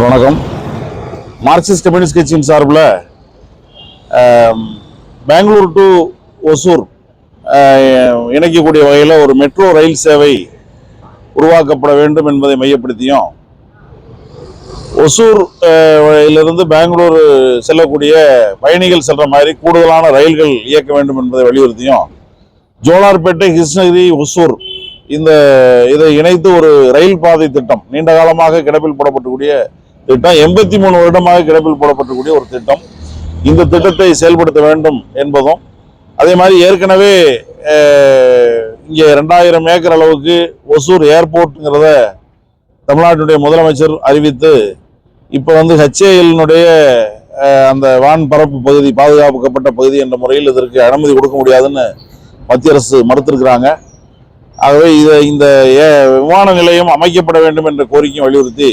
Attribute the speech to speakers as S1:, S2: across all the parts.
S1: Sir வணக்கம். Marxist communist கட்சியின் சார்பில் பெங்களூர் டு ஒசூர் இணைக்கக்கூடிய வகையில் ஒரு மெட்ரோ ரயில் சேவை உருவாக்கப்பட வேண்டும் என்பதை மையப்படுத்தியும் ஒசூர் ஆ, இலிருந்து பெங்களூர் செல்லக்கூடிய பயணிகள் செல்ற மாதிரி கூடுதலான ரயில்கள் இயக்க வேண்டும் என்பதை வலியுறுத்தியும் ஜோலார்பேட்டை கிருஷ்ணகிரி ஒசூர் இந்த இதை இணைத்து ஒரு ரயில் பாதை திட்டம் நீண்ட காலமாக கிடப்பில் போடப்பட்டக்கூடிய திட்டம் எண்பத்தி மூணு வருடமாக கிடப்பில் போடப்பட்டக்கூடிய ஒரு திட்டம். இந்த திட்டத்தை செயல்படுத்த வேண்டும் என்பதும் அதே மாதிரி ஏற்கனவே இங்கே ரெண்டாயிரம் ஏக்கர் அளவுக்கு ஒசூர் ஏர்போர்ட்டுங்கிறத தமிழ்நாட்டினுடைய முதலமைச்சர் அறிவித்து இப்போ வந்து ஹெச்ஏஎல்னுடைய அந்த வான் பரப்பு பகுதி பாதுகாக்கப்பட்ட பகுதி என்ற முறையில் இதற்கு அனுமதி கொடுக்க முடியாதுன்னு மத்திய அரசு மறுத்திருக்கிறாங்க. ஆகவே இதை இந்த ஏ- விமான நிலையம் அமைக்கப்பட வேண்டும் என்ற கோரிக்கையும் வலியுறுத்தி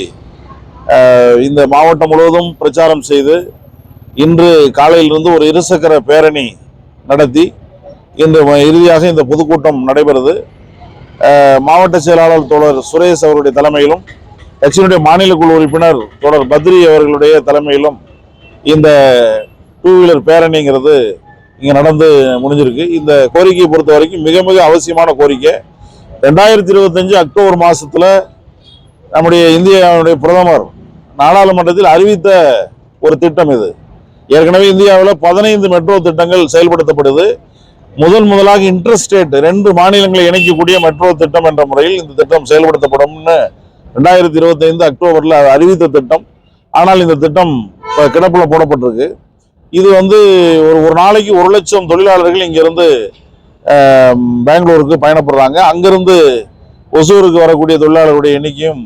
S1: இந்த மாவட்டம் முழுவதும் பிரச்சாரம் செய்து இன்று காலையிலிருந்து ஒரு இருசக்கர பேரணி நடத்தி இன்று இறுதியாக இந்த பொதுக்கூட்டம் நடைபெறுது. மாவட்ட செயலாளர் தோழர் சுரேஷ் அவருடைய தலைமையிலும் கட்சியினுடைய மாநில குழு உறுப்பினர் தோழர் பத்ரி அவர்களுடைய தலைமையிலும் இந்த டூ வீலர் பேரணிங்கிறது இங்கே நடந்து முடிஞ்சிருக்கு. இந்த கோரிக்கையை பொறுத்த வரைக்கும் மிக மிக அவசியமான கோரிக்கை. ரெண்டாயிரத்தி இருபத்தஞ்சு அக்டோபர் மாதத்தில் நம்முடைய இந்தியாவுடைய பிரதமர் நாடாளுமன்றத்தில் அறிவித்த ஒரு திட்டம் இது. ஏற்கனவே இந்தியாவில் பதினைந்து மெட்ரோ திட்டங்கள் செயல்படுத்தப்படுது. முதல் முதலாக இன்டர்ஸ்டேட் ரெண்டு மாநிலங்களை இணைக்கக்கூடிய மெட்ரோ திட்டம் என்ற முறையில் இந்த திட்டம் செயல்படுத்தப்படும்னு ரெண்டாயிரத்தி இருபத்தைந்து அக்டோபரில் அறிவித்த திட்டம். ஆனால் இந்த திட்டம் இப்போ கிடப்பில் போடப்பட்டிருக்கு. இது வந்து ஒரு ஒரு நாளைக்கு ஒரு லட்சம் தொழிலாளர்கள் இங்கேருந்து பெங்களூருக்கு பயணப்படுறாங்க. அங்கேருந்து ஒசூருக்கு வரக்கூடிய தொழிலாளர்களுடைய எண்ணிக்கையும்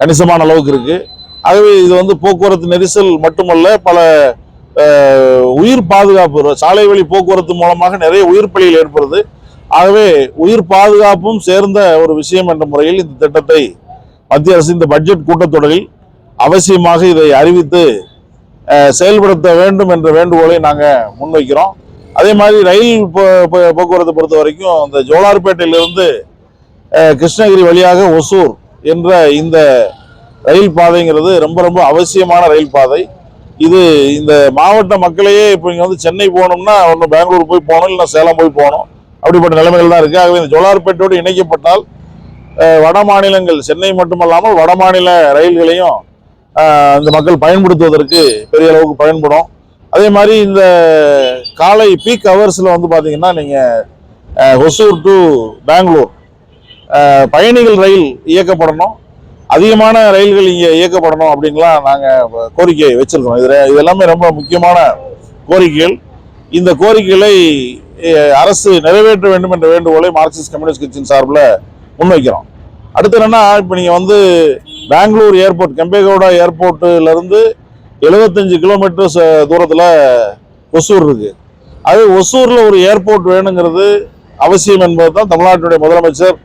S1: கணிசமான அளவுக்கு இருக்குது ஆகவே இது வந்து போக்குவரத்து நெரிசல் மட்டுமல்ல பல உயிர் பாதுகாப்பு சாலை வழி போக்குவரத்து மூலமாக நிறைய உயிர் பலிகள் ஏற்படுது. ஆகவே உயிர் பாதுகாப்பும் சேர்ந்த ஒரு விஷயம் என்ற முறையில் இந்த திட்டத்தை மத்திய அரசு இந்த பட்ஜெட் கூட்டத்தொடரில் அவசியமாக இதை அறிவித்து செயல்படுத்த வேண்டும் என்ற வேண்டுகோளை நாங்கள் முன்வைக்கிறோம். அதே மாதிரி ரயில் போ- போக்குவரத்தை பொறுத்த வரைக்கும் இந்த ஜோலார்பேட்டையிலிருந்து கிருஷ்ணகிரி வழியாக ஒசூர் என்ற இந்த ரயில் பாதைங்கிறது ரொம்ப ரொம்ப அவசியமான ரயில் பாதை. இது இந்த மாவட்ட மக்களையே இப்போ இங்கே வந்து சென்னை போகணும்னா ஒன்று பெங்களூர் போய் போகணும் இல்லைன்னா சேலம் போய் போகணும். அப்படிப்பட்ட நிலைமைகள் தான் இருக்குது ஆகவே இந்த ஜோலார்பேட்டோடு இணைக்கப்பட்டால் வட மாநிலங்கள் சென்னை மட்டுமல்லாமல் வட மாநில ரயில்களையும் இந்த மக்கள் பயன்படுத்துவதற்கு பெரிய அளவுக்கு பயன்படும். அதே மாதிரி இந்த காலை பீக் ஹவர்ஸில் வந்து பார்த்தீங்கன்னா நீங்கள் ஒசூர் டு பெங்களூர் பயணிகள் ரயில் இயக்கப்படணும். அதிகமான ரயில்கள் இங்கே இயக்கப்படணும் அப்படின்லாம் நாங்கள் கோரிக்கை வச்சுருக்கோம். இதில் இது எல்லாமே ரொம்ப முக்கியமான கோரிக்கைகள். இந்த கோரிக்கைகளை அரசு நிறைவேற்ற வேண்டும் என்ற வேண்டுகோளை மார்க்சிஸ்ட் கம்யூனிஸ்ட் கட்சியின் சார்பில் முன்வைக்கிறோம். அடுத்து என்னென்னா இப்போ நீங்கள் வந்து பெங்களூர் ஏர்போர்ட் கெம்பேகவுடா ஏர்போர்ட்டுலேருந்து எழுபத்தஞ்சு கிலோமீட்டர் தூரத்தில் ஒசூர் இருக்குது அது ஒசூரில் ஒரு ஏர்போர்ட் வேணுங்கிறது அவசியம் என்பது தான் தமிழ்நாட்டினுடைய முதலமைச்சர்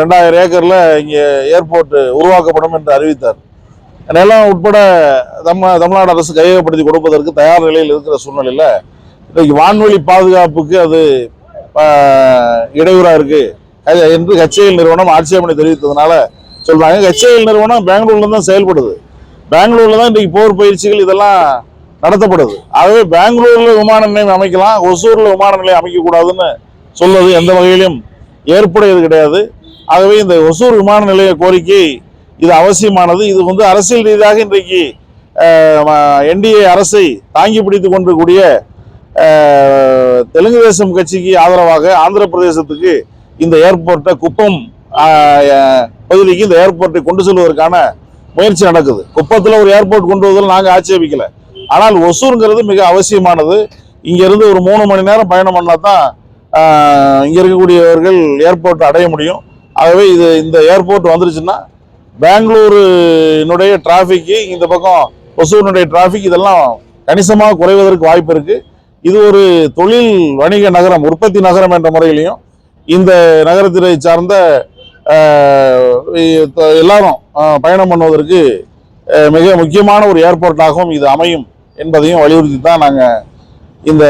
S1: ரெண்டாயிரம் ஏக்கரில் இங்கே ஏர்போர்ட்டு உருவாக்கப்படும் என்று அறிவித்தார். நிலம் உட்பட தம் தமிழ்நாடு அரசு கையகப்படுத்தி கொடுப்பதற்கு தயார் நிலையில் இருக்கிற சூழ்நிலையில் இன்றைக்கு வான்வெளி பாதுகாப்புக்கு அது இடையூறாக இருக்குது என்று ஹெச்ஏஎல் நிறுவனம் ஆட்சேபனை தெரிவித்ததுனால சொல்கிறாங்க ஹெச்ஏஎல் நிறுவனம் பெங்களூர்ல தான் செயல்படுது. பெங்களூரில் தான் இன்றைக்கு போர் பயிற்சிகள் இதெல்லாம் நடத்தப்படுது. ஆகவே பெங்களூரில் விமான நிலையம் அமைக்கலாம் ஒசூரில் விமான நிலையம் அமைக்கக்கூடாதுன்னு சொல்வது எந்த வகையிலும் ஏற்புடையது கிடையாது. ஆகவே இந்த ஒசூர் விமான நிலைய கோரிக்கை இது அவசியமானது. இது வந்து அரசியல் ரீதியாக இன்றைக்கு என்டிஏ அரசை தாங்கி பிடித்து கொண்டிருக்கூடிய தெலுங்கு தேசம் கட்சிக்கு ஆதரவாக ஆந்திர பிரதேசத்துக்கு இந்த ஏர்போர்ட்டை குப்பம் பகுதிக்கு இந்த ஏர்போர்ட்டை கொண்டு செல்வதற்கான முயற்சி நடக்குது. குப்பத்தில் ஒரு ஏர்போர்ட் கொண்டு வருவதில் நாங்கள் ஆட்சேபிக்கலை. ஆனால் ஒசூருங்கிறது மிக அவசியமானது. இங்கேருந்து ஒரு மூணு மணி நேரம் பயணம் பண்ணால் தான் இங்கே இருக்கக்கூடியவர்கள் ஏர்போர்ட் அடைய முடியும். ஆகவே இது இந்த ஏர்போர்ட் வந்துருச்சுன்னா பெங்களூருனுடைய டிராஃபிக்கு இந்த பக்கம் ஒசூரினுடைய டிராஃபிக் இதெல்லாம் கணிசமாக குறைவதற்கு வாய்ப்பு இருக்குது இது ஒரு தொழில் வணிக நகரம் உற்பத்தி நகரம் என்ற முறையிலையும் இந்த நகரத்தினை சார்ந்த எல்லாரும் பயணம் பண்ணுவதற்கு மிக முக்கியமான ஒரு ஏர்போர்ட்டாகவும் இது அமையும் என்பதையும் வலியுறுத்தி தான் நாங்கள் இந்த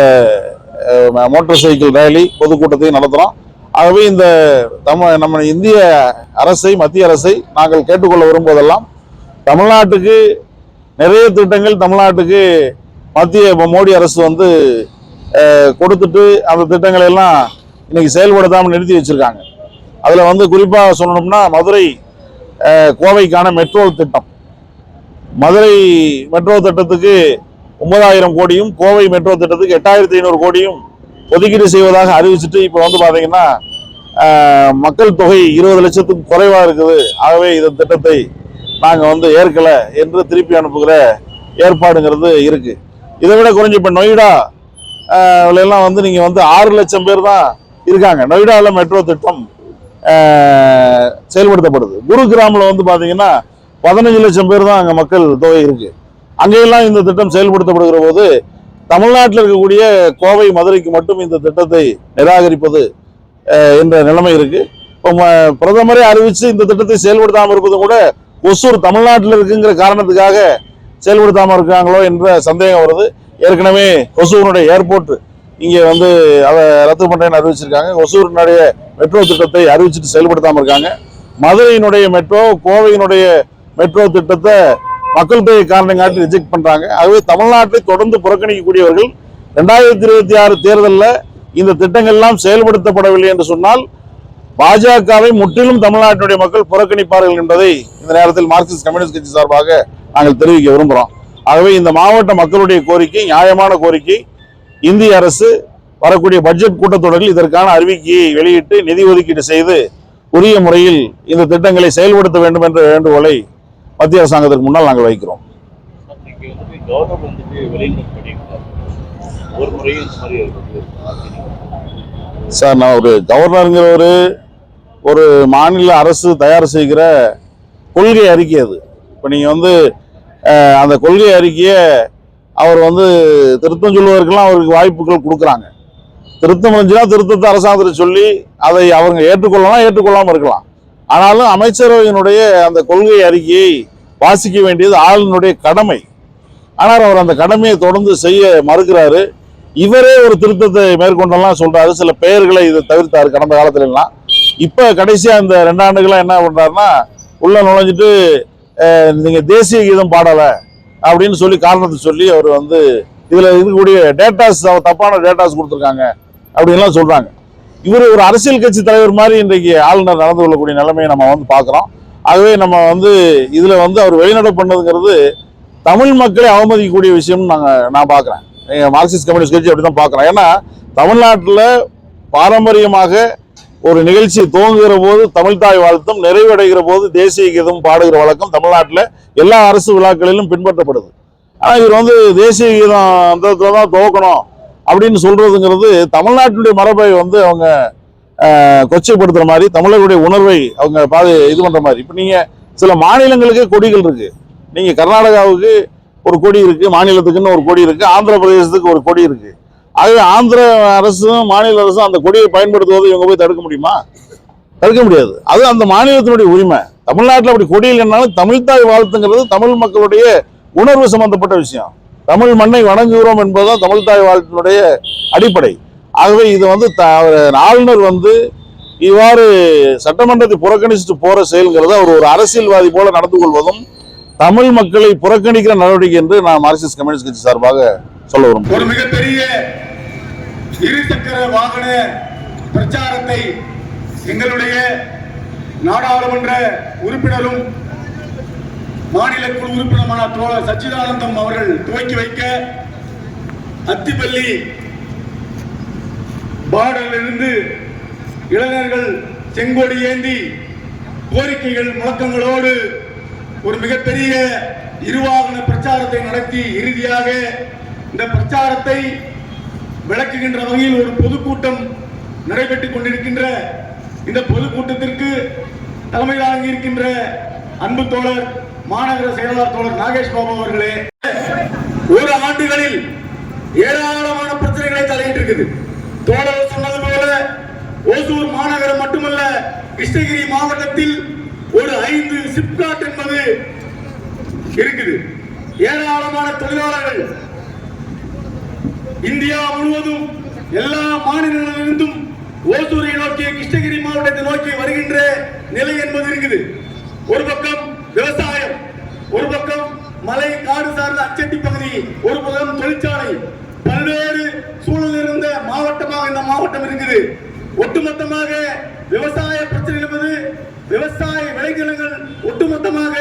S1: மோட்டார் சைக்கிள் ரேலி பொதுக்கூட்டத்தை நடத்துகிறோம் ஆகவே இந்த தமிழ் நம்ம இந்திய அரசை மத்திய அரசை நாங்கள் கேட்டுக்கொள்ள விரும்புவதெல்லாம் தமிழ்நாட்டுக்கு நிறைய திட்டங்கள் தமிழ்நாட்டுக்கு மத்திய மோடி அரசு வந்து கொடுத்துட்டு அந்த திட்டங்களை எல்லாம் இன்னைக்கு செயல்படுத்தாமல் நிறுத்தி வச்சுருக்காங்க. அதில் வந்து குறிப்பாக சொல்லணும்னா மதுரை கோவைக்கான மெட்ரோ திட்டம். மதுரை மெட்ரோ திட்டத்துக்கு ஒன்பதாயிரம் கோடியும் கோவை மெட்ரோ திட்டத்துக்கு எட்டாயிரத்தி ஐநூறு கோடியும் ஒதுக்கீடு செய்வதாக அறிவிச்சுட்டு இப்போ வந்து பார்த்தீங்கன்னா மக்கள் தொகை இருபது லட்சத்துக்கு குறைவாக இருக்குது. ஆகவே இந்த திட்டத்தை நாங்கள் வந்து ஏற்கலை என்று திருப்பி அனுப்புகிற ஏற்பாடுங்கிறது இருக்குது இதை விட குறைஞ்ச இப்போ நொய்டா எல்லாம் வந்து நீங்கள் வந்து ஆறு லட்சம் பேர் தான் இருக்காங்க. நொய்டாவில் மெட்ரோ திட்டம் செயல்படுத்தப்படுது. செயல்படுத்தப்படுது குருகிராமில் வந்து பார்த்தீங்கன்னா பதினஞ்சு லட்சம் பேர் தான் அங்கே மக்கள் தொகை இருக்குது அங்கெல்லாம் இந்த திட்டம் செயல்படுத்தப்படுகிற போது தமிழ்நாட்டில் இருக்கக்கூடிய கோவை மதுரைக்கு மட்டும் இந்த திட்டத்தை நிராகரிப்பது என்ற நிலைமை இருக்கு. இப்போ ம- பிரதமரே அறிவித்து இந்த திட்டத்தை செயல்படுத்தாமல் இருப்பது கூட ஒசூர் தமிழ்நாட்டில் இருக்குங்கிற காரணத்துக்காக செயல்படுத்தாமல் இருக்காங்களோ என்ற சந்தேகம் வருது. ஏற்கனவே ஒசூரினுடைய ஏர்போர்ட் இங்கே வந்து அதை ரத்து பண்றேன்னு அறிவிச்சிருக்காங்க. ஒசூரினுடைய மெட்ரோ திட்டத்தை அறிவிச்சிட்டு செயல்படுத்தாமல் இருக்காங்க. மதுரையினுடைய மெட்ரோ கோவையினுடைய மெட்ரோ திட்டத்தை மக்கள் தொகை காரணங்காட்டி ரிஜெக்ட் பண்ணுறாங்க ஆகவே தமிழ்நாட்டை தொடர்ந்து புறக்கணிக்கக்கூடியவர்கள் ரெண்டாயிரத்தி இருபத்தி ஆறு தேர்தலில் இந்த திட்டங்கள் எல்லாம் செயல்படுத்தப்படவில்லை என்று சொன்னால் பாஜகவை முற்றிலும் தமிழ்நாட்டினுடைய மக்கள் புறக்கணிப்பார்கள் என்பதை இந்த நேரத்தில் மார்க்சிஸ்ட் கம்யூனிஸ்ட் கட்சி சார்பாக நாங்கள் தெரிவிக்க விரும்புகிறோம் ஆகவே இந்த மாவட்ட மக்களுடைய கோரிக்கை நியாயமான கோரிக்கை இந்திய அரசு வரக்கூடிய பட்ஜெட் கூட்டத்தொடரில் இதற்கான அறிவிக்கையை வெளியிட்டு நிதி ஒதுக்கீடு செய்து உரிய முறையில் இந்த திட்டங்களை செயல்படுத்த வேண்டும் என்ற வேண்டுகோளை மத்திய அரசாங்கத்திற்கு முன்னால் நாங்கள் வைக்கிறோம். சார் நான் ஒரு கவர்னருங்கிற ஒரு மாநில அரசு தயார் செய்கிற கொள்கை அறிக்கை அது. இப்போ நீங்கள் வந்து அந்த கொள்கை அறிக்கையை அவர் வந்து திருத்தம் சொல்வதற்கெல்லாம் அவருக்கு வாய்ப்புகள் கொடுக்குறாங்க. திருத்தம் இருந்துச்சுன்னா திருத்தத்தை அரசாங்கத்தில் சொல்லி அதை அவங்க ஏற்றுக்கொள்ளலாம் ஏற்றுக்கொள்ளாமல் இருக்கலாம். ஆனாலும் அமைச்சரவையினுடைய அந்த கொள்கை அறிக்கையை வாசிக்க வேண்டியது ஆளுநருடைய கடமை. ஆனால் அவர் அந்த கடமையை தொடர்ந்து செய்ய மறுக்கிறாரு. இவரே ஒரு திருத்தத்தை மேற்கொண்டெல்லாம் சொல்றாரு. சில பெயர்களை இதை தவிர்த்தாரு கடந்த காலத்துல இப்போ கடைசியாக அந்த இந்த ரெண்டு என்ன பண்ணுறாருன்னா உள்ள நுழைஞ்சிட்டு நீங்கள் தேசிய கீதம் பாடலை அப்படின்னு சொல்லி காரணத்தை சொல்லி அவர் வந்து இதில் இருக்கக்கூடிய டேட்டாஸ் தப்பான டேட்டாஸ் கொடுத்துருக்காங்க அப்படின்லாம் சொல்கிறாங்க இவர் ஒரு அரசியல் கட்சி தலைவர் மாதிரி இன்றைக்கு ஆளுநர் நடந்து கொள்ளக்கூடிய நிலைமையை நம்ம வந்து பார்க்குறோம். ஆகவே நம்ம வந்து இதில் வந்து அவர் வெளிநடப்பு பண்ணதுங்கிறது தமிழ் மக்களை அவமதிக்கக்கூடிய விஷயம்னு நாங்கள் நான் பார்க்குறேன். மார்க்சிஸ்ட் கம்யூனிஸ்ட் கட்சி அப்படி தான் பார்க்குறேன் ஏன்னா தமிழ்நாட்டில் பாரம்பரியமாக ஒரு நிகழ்ச்சி துவங்குகிற போது தமிழ்தாய் வாழ்த்தும் நிறைவடைகிற போது தேசிய கீதம் பாடுகிற வழக்கம் தமிழ்நாட்டில் எல்லா அரசு விழாக்களிலும் பின்பற்றப்படுது. ஆனால் இவர் வந்து தேசிய கீதம் அந்த தான் துவக்கணும். அப்படின்னு சொல்றதுங்கிறது தமிழ்நாட்டினுடைய மரபை வந்து அவங்க கொச்சைப்படுத்துற மாதிரி தமிழர்களுடைய உணர்வை அவங்க பாது இது பண்ற மாதிரி. இப்போ நீங்க சில மாநிலங்களுக்கே கொடிகள் இருக்கு. நீங்க கர்நாடகாவுக்கு ஒரு கொடி இருக்கு மாநிலத்துக்குன்னு ஒரு கொடி இருக்கு ஆந்திர பிரதேசத்துக்கு ஒரு கொடி இருக்கு. ஆகவே ஆந்திர அரசும் மாநில அரசும் அந்த கொடியை பயன்படுத்துவதை இவங்க போய் தடுக்க முடியுமா? தடுக்க முடியாது. அது அந்த மாநிலத்தினுடைய உரிமை. தமிழ்நாட்டில் அப்படி கொடி இல்லைன்னாலும் தமிழ்தாய் வாழ்த்துங்கிறது தமிழ் மக்களுடைய உணர்வு சம்பந்தப்பட்ட விஷயம். தமிழ் மண்ணை வணங்குகிறோம் என்பதுதான் தமிழ்தாய் வாழ்க்கையினுடைய அடிப்படை. ஆகவே இது வந்து த- அவர் ஆளுநர் வந்து இவ்வாறு சட்டமன்றத்தை புறக்கணிச்சுட்டு போற செயல்கிறது அவர் ஒரு அரசியல்வாதி போல நடந்து கொள்வதும் தமிழ் மக்களை புறக்கணிக்கிற நடவடிக்கை என்று நான் மார்க்சிஸ்ட் கம்யூனிஸ்ட் கட்சி சார்பாக சொல்ல விரும்புகிறேன்
S2: ஒரு மிகப்பெரிய இருசக்கர வாகன பிரச்சாரத்தை எங்களுடைய நாடாளுமன்ற உறுப்பினரும் மாநில குழு உறுப்பினரான தோழர் சச்சிதானந்தம் அவர்கள் துவக்கி வைக்க அத்திப்பள்ளி பார்டரிலிருந்து இளைஞர்கள் செங்கோடி ஏந்தி கோரிக்கைகள் முழக்கங்களோடு ஒரு மிகப்பெரிய இருவாகன பிரச்சாரத்தை நடத்தி இறுதியாக இந்த பிரச்சாரத்தை விளக்குகின்ற வகையில் ஒரு பொதுக்கூட்டம் நடைபெற்றுக் கொண்டிருக்கின்ற இந்த பொதுக்கூட்டத்திற்கு தலைமை தாங்கி இருக்கின்ற அன்பு தோழர் மாநகர செயலாளர் தோழர் நாகேஷ் பாபு அவர்களே ஒரு ஆண்டுகளில் ஏராளமான பிரச்சனைகளை தலையிட்டு இருக்குது தோழர் சொன்னது போல ஓசூர் மாநகரம் மட்டுமல்ல கிருஷ்ணகிரி மாவட்டத்தில் ஒரு ஐந்து சிப்காட் என்பது இருக்குது. ஏராளமான தொழிலாளர்கள் இந்தியா முழுவதும் எல்லா மாநிலங்களிலிருந்தும் ஓசூரை நோக்கி கிருஷ்ணகிரி மாவட்டத்தை நோக்கி வருகின்ற நிலை என்பது இருக்குது. ஒரு பக்கம் ஒரு பக்கம் மலை காடு சார்ந்த அச்சட்டி பகுதி ஒரு பக்கம் தொழிற்சாலை. பல்வேறு சூழல் இருந்த மாவட்டமாக இந்த மாவட்டம் இருக்குது. ஒட்டுமொத்தமாக விவசாய பிரச்சனை என்பது விவசாய விளைநிலங்கள் ஒட்டுமொத்தமாக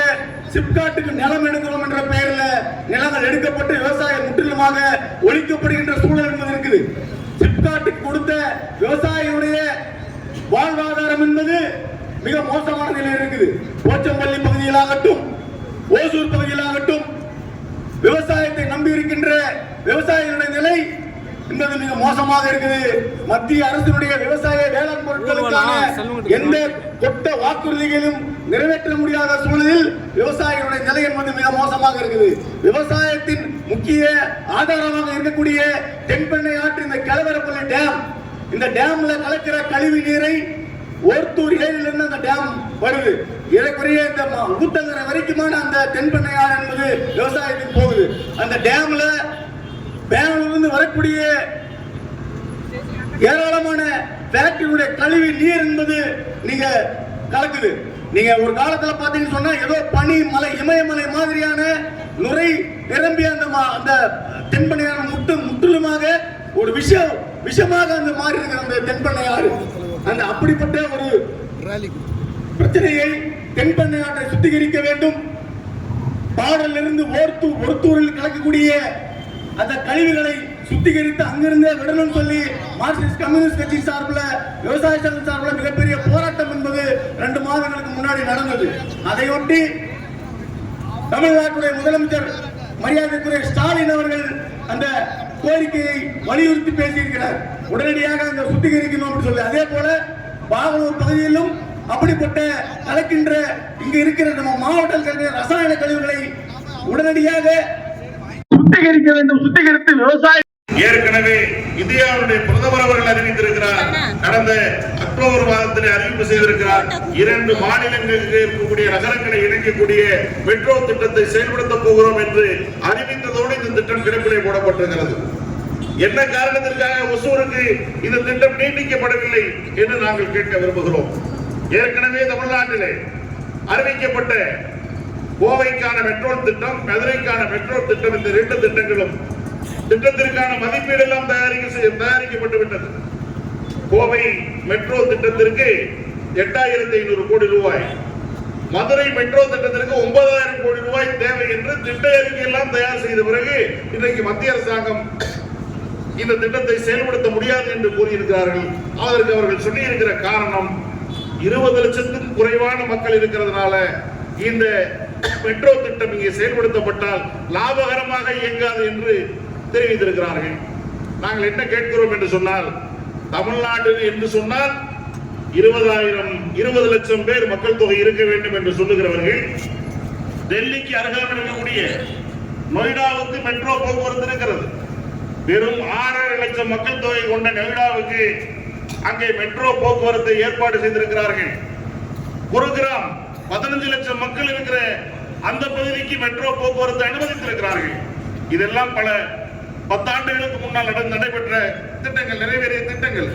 S2: சிப்காட்டுக்கு நிலம் எடுக்கிறோம் என்ற பெயரில் நிலங்கள் எடுக்கப்பட்டு விவசாயம் முற்றிலுமாக ஒழிக்கப்படுகின்ற சூழல் என்பது இருக்குது. சிப்காட்டுக்கு கொடுத்த விவசாயியுடைய வாழ்வாதாரம் என்பது மிக மோசமான நிலையில் இருக்குது. போச்சம்பள்ளி பகுதியிலாகட்டும் ஓசூர் பகுதியிலாகட்டும் விவசாயத்தை நம்பி இருக்கின்ற விவசாயிகளுடைய நிலை என்பது மிக மோசமாக இருக்குது. மத்திய அரசினுடைய விவசாய வேளாண் பொருட்களுக்கான எந்த கொட்ட வாக்குறுதிகளும் நிறைவேற்ற முடியாத சூழலில் விவசாயிகளுடைய நிலை என்பது மிக மோசமாக இருக்குது. விவசாயத்தின் முக்கிய ஆதாரமாக இருக்கக்கூடிய தென்பெண்ணை ஆற்று இந்த கலவரப்பள்ளி டேம் இந்த டேம்ல கலக்கிற கழிவு நீரை ஒருத்தூர் ஏரியிலிருந்து அந்த டேம் வருது. ஏறக்குறைய இந்த ஊத்தங்கரை வரைக்குமான அந்த தென்பண்ணையாறு என்பது விவசாயத்துக்கு போகுது. அந்த டேம்ல பெங்களூர்ல வரக்கூடிய ஏராளமான ஃபேக்டரியுடைய கழிவு நீர் என்பது நீங்க கலக்குது. நீங்க ஒரு காலத்துல பாத்தீங்கன்னு சொன்னா ஏதோ பனி மலை இமயமலை மாதிரியான நுரை நிரம்பிய அந்த மா- அந்த தென்பெண்ணையாறு முட்டு முற்றிலுமாக ஒரு விஷம் விஷமாக அந்த மாறி இருக்கிற அந்த தென்பண்ணையாறு அந்த அப்படிப்பட்ட ஒரு பிரச்சனையை தென்பெண்ணை ஆற்றை சுத்திகரிக்க வேண்டும். பாடலிருந்து ஓர்த்து ஒருத்தூரில் கலக்கக்கூடிய அந்த கழிவுகளை சுத்திகரித்து அங்கிருந்தே விடணும்னு சொல்லி மார்க்சிஸ்ட் கம்யூனிஸ்ட் கட்சி சார்பில் விவசாய சங்கம் சார்பில் மிகப்பெரிய போராட்டம் என்பது ரெண்டு மாதங்களுக்கு முன்னாடி நடந்தது. அதையொட்டி தமிழ்நாட்டுடைய முதலமைச்சர் மரியாதைக்குரிய ஸ்டாலின் அவர்கள் அந்த கோரிக்கையை வலியுறுத்தி பேசியிருக்கிறார். உடனடியாக அந்த சுத்திகரிக்கணும் அப்படின்னு சொல்லி. அதே போல பாகலூர் பகுதியிலும் அப்படிப்பட்ட கலக்கின்ற இங்க இருக்கிற நம்ம மாவட்டத்தில் ரசாயன கழிவுகளை உடனடியாக சுத்திகரிக்க வேண்டும். சுத்திகரித்து விவசாய
S1: ஏற்கனவே இந்தியாவுடைய பிரதமர் அவர்கள் அறிவித்திருக்கிறார். கடந்த அக்டோபர் மாதத்தில் அறிவிப்பு செய்திருக்கிறார். இரண்டு மாநிலங்களுக்கு இருக்கக்கூடிய நகரங்களை இணைக்கக்கூடிய மெட்ரோ திட்டத்தை செயல்படுத்த போகிறோம் என்று அறிவித்ததோடு இந்த திட்டம் கிடப்பிலே போடப்பட்டிருக்கிறது. என்ன காரணத்திற்காக ஒசூருக்கு இந்த திட்டம் நீட்டிக்கப்படவில்லை என்று நாங்கள் கேட்க விரும்புகிறோம். ஏற்கனவே தமிழ்நாட்டிலே அறிவிக்கப்பட்ட கோவைக்கான மெட்ரோ திட்டம் மதுரைக்கான மெட்ரோ திட்டம் இந்த இரண்டு திட்டங்களும் திட்டத்திற்கான மதிப்பீடு எல்லாம் தயாரிக்க செய்ய- தயாரிக்கப்பட்டு விட்டது. கோவை மெட்ரோ திட்டத்திற்கு எட்டாயிரத்தி ஐநூறு கோடி ரூபாய். மதுரை மெட்ரோ திட்டத்திற்கு ஒன்பதாயிரம் கோடி ரூபாய் தேவை என்று திட்ட அறிக்கையெல்லாம் தயார் செய்த பிறகு இன்றைக்கு மத்திய அரசாங்கம் இந்த திட்டத்தை செயல்படுத்த முடியாது என்று கூறியிருக்கிறார்கள். அதற்கு அவர்கள் சொல்லியிருக்கிற காரணம் இருபது லட்சத்துக்கும் குறைவான மக்கள் இருக்கிறதுனால இந்த மெட்ரோ திட்டம் இங்கே செயல்படுத்தப்பட்டால் லாபகரமாக இயங்காது என்று தெரிவித்திருக்கிறார்கள். நாங்கள் என்ன கேட்கிறோம் என்று சொன்னால் தமிழ்நாடு என்று சொன்னால் இருபதாயிரம் இருபது லட்சம் பேர் மக்கள் தொகை இருக்க வேண்டும் என்று சொல்லுகிறவர்கள் டெல்லிக்கு அருகாமல் இருக்கக்கூடிய நொய்டாவுக்கு மெட்ரோ போக்குவரத்து இருக்கிறது. வெறும் ஆறரை லட்சம் மக்கள் தொகை கொண்ட நொய்டாவுக்கு அங்கே மெட்ரோ போக்குவரத்தை ஏற்பாடு செய்திருக்கிறார்கள். குருகிராம் பதினஞ்சு லட்சம் மக்கள் இருக்கிற அந்த பகுதிக்கு மெட்ரோ போக்குவரத்து அனுமதித்திருக்கிறார்கள். இதெல்லாம் பல பத்தாண்டுகளுக்கு முன்னால் நடந்து நடைபெற்ற திட்டங்கள் நிறைவேறிய திட்டங்கள்.